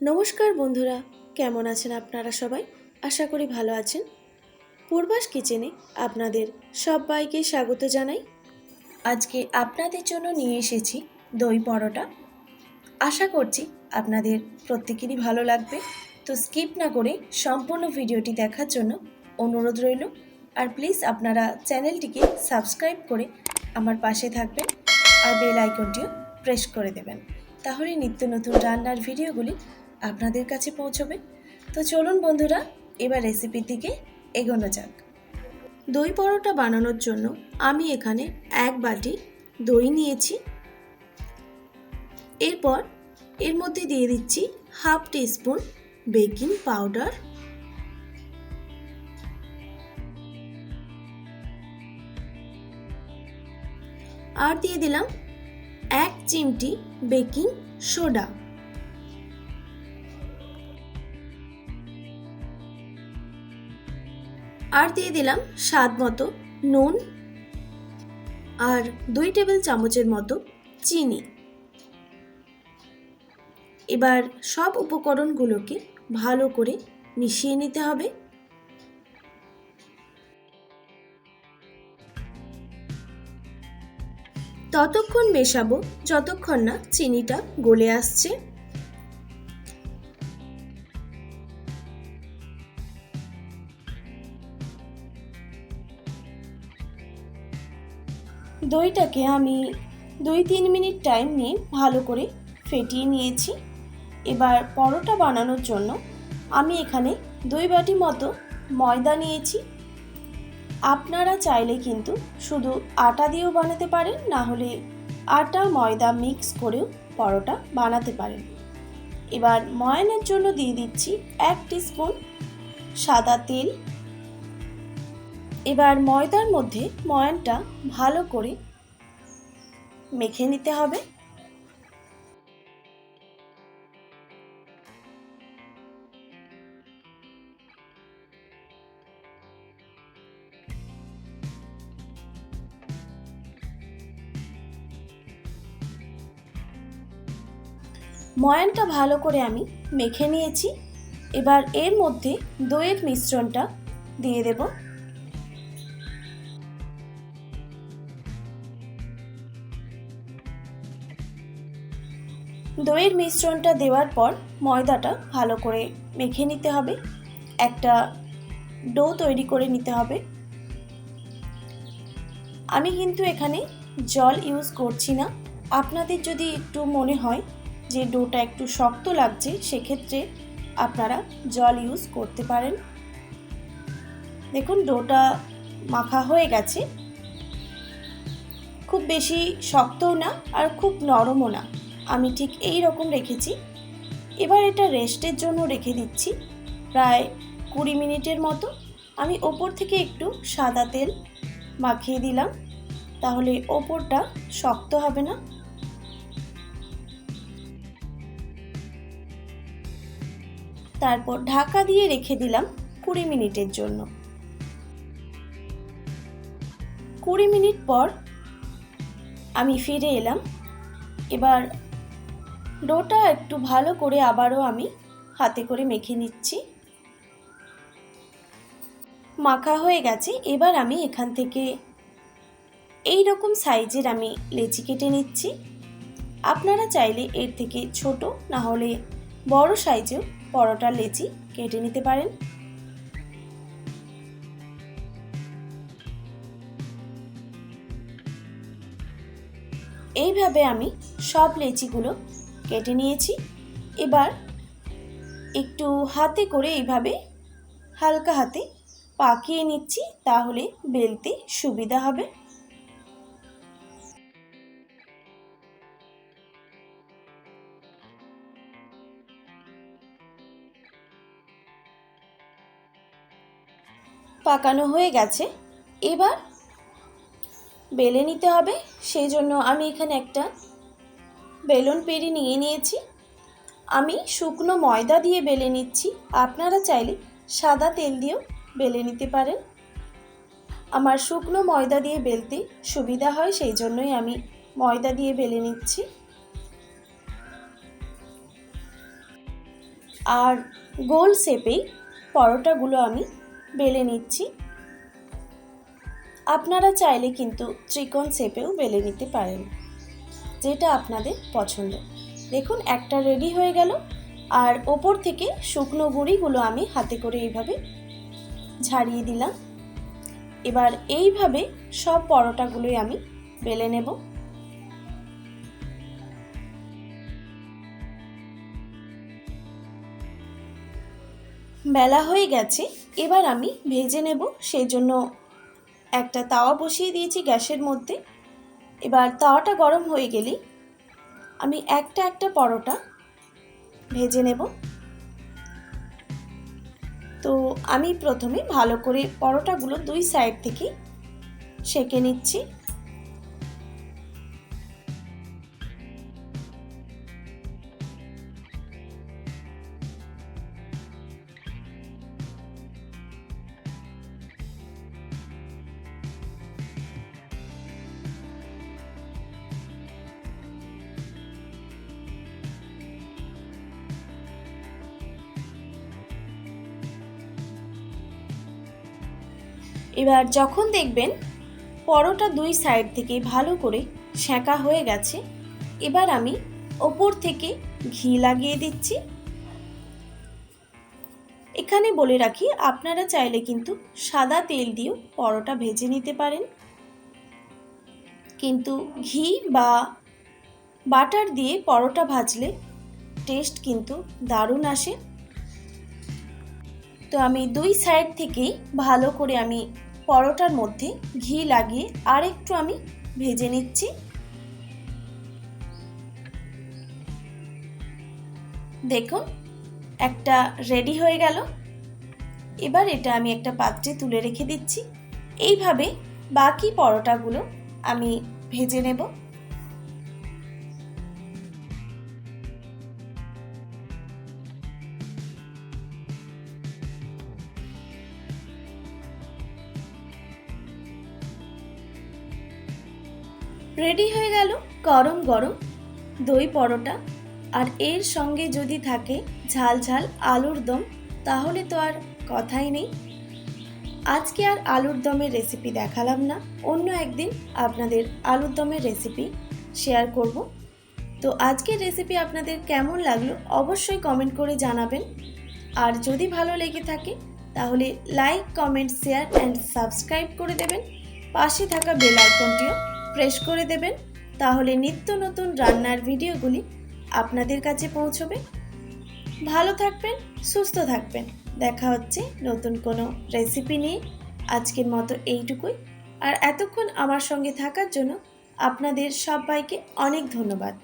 নমস্কার বন্ধুরা, কেমন আছেন আপনারা সবাই? আশা করি ভালো আছেন। পূর্বাস কিচেনে আপনাদের সবাইকে স্বাগত জানাই। আজকে আপনাদের জন্য নিয়ে এসেছি দই পরোটা। আশা করছি আপনাদের প্রত্যেকেরই ভালো লাগবে। তো স্কিপ না করে সম্পূর্ণ ভিডিওটি দেখার জন্য অনুরোধ রইল। আর প্লিজ আপনারা চ্যানেলটিকে সাবস্ক্রাইব করে আমার পাশে থাকবেন আর বেল আইকনটিও প্রেস করে দেবেন। তাহলে নিত্য নতুন রান্নার ভিডিওগুলি আপনাদের কাছে পৌঁছবে। তো চলুন বন্ধুরা, এবার রেসিপির দিকে এগোনো যাক। দই পরোটা বানানোর জন্য আমি এখানে এক বাটি দই নিয়েছি। এরপর এর মধ্যে দিয়ে দিচ্ছি হাফ টিস্পুন বেকিং পাউডার। আর দিয়ে দিলাম এক চিমটি বেকিং সোডা। আর দিয়ে দিলাম স্বাদ মতো নুন আর দুই টেবিল চামচের মতো চিনি। এবার সব উপকরণগুলোকে ভালো করে মিশিয়ে নিতে হবে। ততক্ষণ মেশাবো যতক্ষণ না চিনিটা গলে আসছে। দইটাকে আমি দুই তিন মিনিট টাইম নিয়ে ভালো করে ফেটিয়ে নিয়েছি। এবার পরোটা বানানোর জন্য আমি এখানে দুই বাটি মতো ময়দা নিয়েছি। আপনারা চাইলে কিন্তু শুধু আটা দিয়েও বানাতে পারেন, না হলে আটা, ময়দা মিক্স করেও পরোটা বানাতে পারেন। এবার ময়ানের জন্য দিয়ে দিচ্ছি এক স্পুন সাদা তেল এবার ময়দার মধ্যে ময়ানটা ভালো করে মেখে নিতে হবে। ময়ানটা ভালো করে আমি মেখে নিয়েছি। এবার এর মধ্যে দইয়ের মিশ্রণটা দিয়ে দেব। দইয়ের মিশ্রণটা দেওয়ার পর ময়দাটা ভালো করে মেখে নিতে হবে। একটা ডো তৈরি করে নিতে হবে। আমি কিন্তু এখানে জল ইউজ করছি না। আপনাদের যদি একটু মনে হয় যে ডোটা একটু শক্ত লাগছে, সেক্ষেত্রে আপনারা জল ইউজ করতে পারেন। দেখুন, ডোটা মাখা হয়ে গেছে। খুব বেশি শক্তও না আর খুব নরমও না। আমি ঠিক এই রকম রেখেছি। এবার এটা রেস্টের জন্য রেখে দিচ্ছি। প্রায় কুড়ি মিনিটের মতো আমি ওপর থেকে একটু সাদা তেল মাখিয়ে দিলাম। তাহলে ওপরটা শক্ত হবে না। তারপর ঢাকা দিয়ে রেখে দিলাম কুড়ি মিনিটের জন্য। কুড়ি মিনিট পর আমি ফিরে এলাম। এবার ডোটা একটু ভালো করে আবারও আমি হাতে করে মেখে নিচ্ছি। মাখা হয়ে গেছে, এবার আমি এখান থেকে এই রকম সাইজের আমি লেচি কেটে নিচ্ছি। আপনারা চাইলে এর থেকে ছোট, না হলে বড় সাইজেও পরোটার লেচি কেটে নিতে পারেন। এইভাবে আমি সব লেচিগুলো কেটে নিয়েছি। এবার একটু হাতে করে এইভাবে হালকা হাতে পাকিয়ে নিচ্ছি, তাহলে বেলতে সুবিধা হবে। পাকানো হয়ে গেছে। এবার বেলে নিতে হবে। সেই জন্য আমি এখানে একটা বেলুন পেরি নিয়ে নিয়েছি। আমি শুকনো ময়দা দিয়ে বেলে নিচ্ছি। আপনারা চাইলে সাদা তেল দিয়েও বেলে নিতে পারেন। আমার শুকনো ময়দা দিয়ে বেলতে সুবিধা হয়, সেই জন্যই আমি ময়দা দিয়ে বেলে নিচ্ছি। আর গোল শেপেই পরোটাগুলো আমি বেলে নিচ্ছি। আপনারা চাইলে কিন্তু ত্রিকোণ শেপেও বেলে নিতে পারেন। যেটা আপনাদের পছন্দ। দেখুন, একটা রেডি হয়ে গেল। আর ওপর থেকে শুকনো গুঁড়িগুলো আমি হাতে করে এইভাবে ঝাড়িয়ে দিলাম। এবার এইভাবে সব পরোটাগুলোই আমি বেলে নেব। বেলা হয়ে গেছে, এবার আমি ভেজে নেব। সেই জন্য একটা তাওয়া বসিয়ে দিয়েছি গ্যাসের মধ্যে। এবার তাওয়াটা গরম হয়ে গেলেই আমি একটা একটা পরোটা ভেজে নেব। তো আমি প্রথমে ভালো করে পরোটাগুলো দুই সাইড থেকে সেঁকে নিচ্ছি। এবার যখন দেখবেন পরোটা দুই সাইড থেকে ভালো করে সেঁকা হয়ে গেছে, এবার আমি ওপর থেকে ঘি লাগিয়ে দিচ্ছি। এখানে বলে রাখি, আপনারা চাইলে কিন্তু সাদা তেল দিয়েও পরোটা ভেজে নিতে পারেন। কিন্তু ঘি বা বাটার দিয়ে পরোটা ভাজলে টেস্ট কিন্তু দারুণ আসে। তো আমি দুই সাইড থেকেই ভালো করে আমি পরোটার মধ্যে ঘি লাগিয়ে আর একটু আমি ভেজে নিচ্ছি। দেখুন, একটা রেডি হয়ে গেল। এবার এটা আমি একটা পাত্রে তুলে রেখে দিচ্ছি। এইভাবে বাকি পরোটাগুলো আমি ভেজে নেব। রেডি হয়ে গেল গরম গরম দই পরোটা। আর এর সঙ্গে যদি থাকে ঝাল ঝাল আলুর দম, তাহলে তো আর কথাই নেই। আজকে আর আলুর দমের রেসিপি দেখালাম না। অন্য একদিন আপনাদের আলুর দমের রেসিপি শেয়ার করব। তো আজকের রেসিপি আপনাদের কেমন লাগল অবশ্যই কমেন্ট করে জানাবেন। আর যদি ভালো লেগে থাকে, তাহলে like comment share and subscribe করে দেবেন। পাশে থাকা বেল আইকনটিও প্রেস করে দেবেন, তাহলে নিত্য নতুন রান্নার ভিডিওগুলি আপনাদের কাছে পৌঁছবে। ভালো থাকবেন, সুস্থ থাকবেন। দেখা হচ্ছে নতুন কোনো রেসিপি নিয়ে। আজকের মতো এইটুকুই। আর এতক্ষণ আমার সঙ্গে থাকার জন্য আপনাদের সবাইকে অনেক ধন্যবাদ।